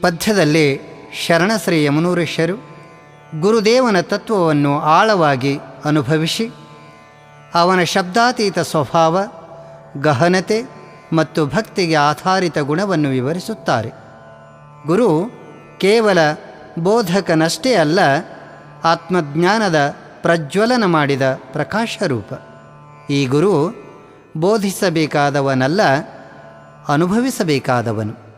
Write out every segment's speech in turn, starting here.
ಪದ್ಯದಲ್ಲಿ ಶರಣಶ್ರೀ ಯಮನೂರೇಶರು ಗುರುದೇವನ ತತ್ವವನ್ನು ಆಳವಾಗಿ ಅನುಭವಿಸಿ, ಅವನ ಶಬ್ದಾತೀತ ಸ್ವಭಾವ, ಗಹನತೆ ಮತ್ತು ಭಕ್ತಿಗೆ ಆಧಾರಿತ ಗುಣವನ್ನು ವಿವರಿಸುತ್ತಾರೆ. ಗುರು ಕೇವಲ ಬೋಧಕನಷ್ಟೇ ಅಲ್ಲ, ಆತ್ಮಜ್ಞಾನದ ಪ್ರಜ್ವಲನ ಮಾಡಿದ ಪ್ರಕಾಶರೂಪ. ಈ ಗುರು ಬೋಧಿಸಬೇಕಾದವನಲ್ಲ, ಅನುಭವಿಸಬೇಕಾದವನು.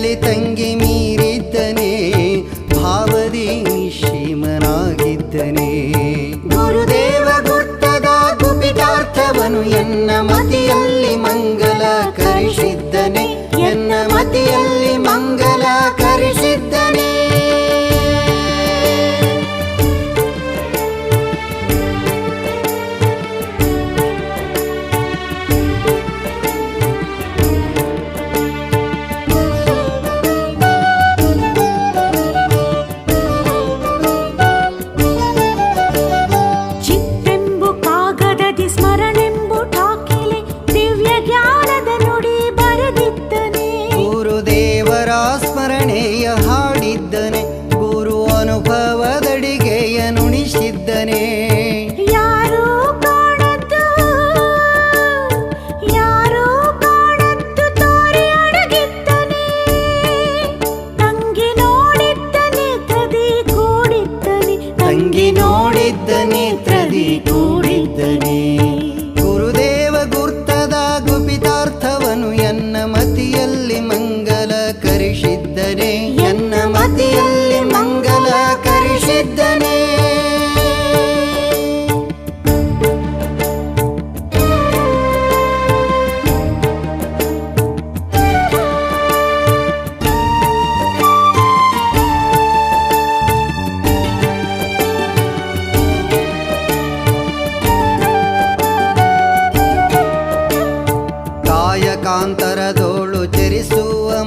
ಕಲೆ ತಂಗಿ ಮೀರಿದ್ದನೆ ಭಾವದಿ ಶ್ರೀಮನಾಗಿದ್ದನೆ ಗುರುದೇವ ಗುರ್ತದ ಗುಪಿತಾರ್ಥವನು ಎನ್ನ ಮತಿಯಲ್ಲಿ ಮಂಗ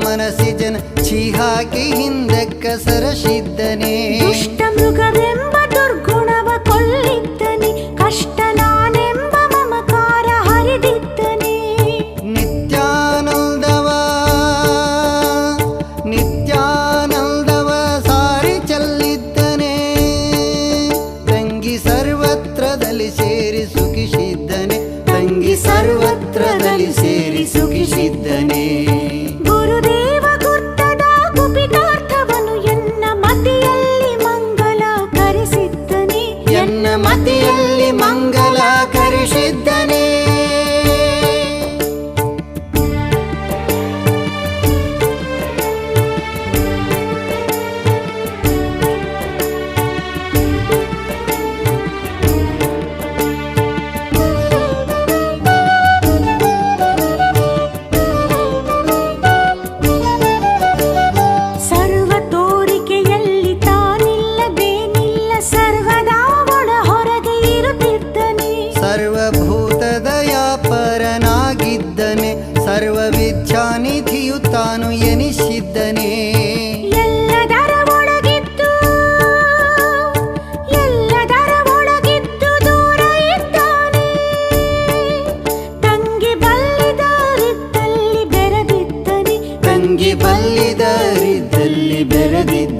ಮನಸ್ಸಿಜನ ಛೀ ಹಾಕಿ ಹಿಂದಕ್ಕ ಸರಸಿದ್ದನೇ.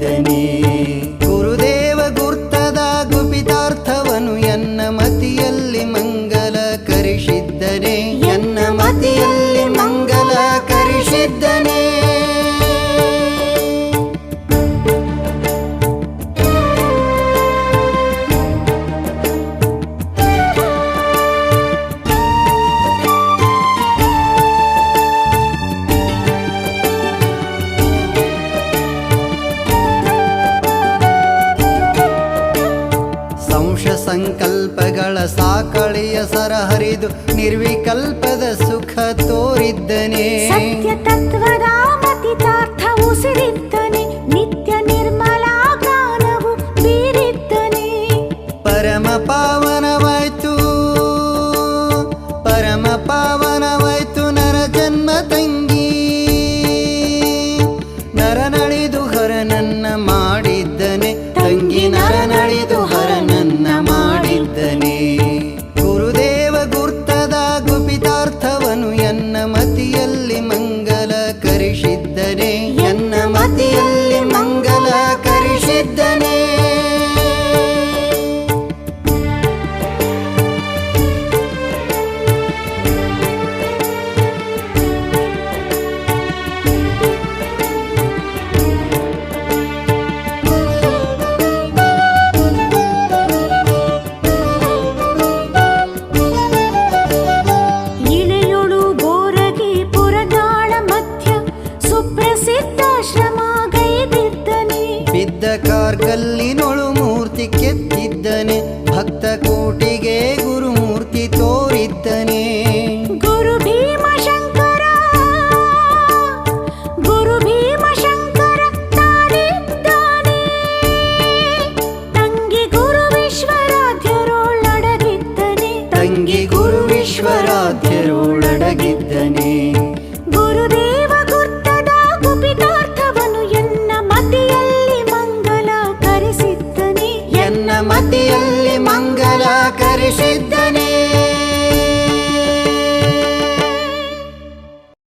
மைந்தனே ಹಳೆಯ ಸರ ಹರಿದು ನಿರ್ವಿಕಲ್ಪದ ಸುಖ ತೋರಿದ್ದನೆ. ಸತ್ಯ ತತ್ವದ ಮತಿತಾರ್ಥ ಉಸಿರಿದ್ದನೆ ನಿತ್ಯ ನಿರ್ಮಲ ಜ್ಞಾನವು ಬೀರಿದ್ದನೆ ಪರಮ ಪಾವನವಾಯ್ತು ಪರಮ ಪಾವನವಾಯ್ತು ಕಾರ್ಗಲ್ಲಿನೊಳು ಮೂರ್ತಿ ಕೆತ್ತಿದ್ದನೆ ಭಕ್ತ ಕೋಟಿಗೆ ಗುರುಮೂರ್ತಿ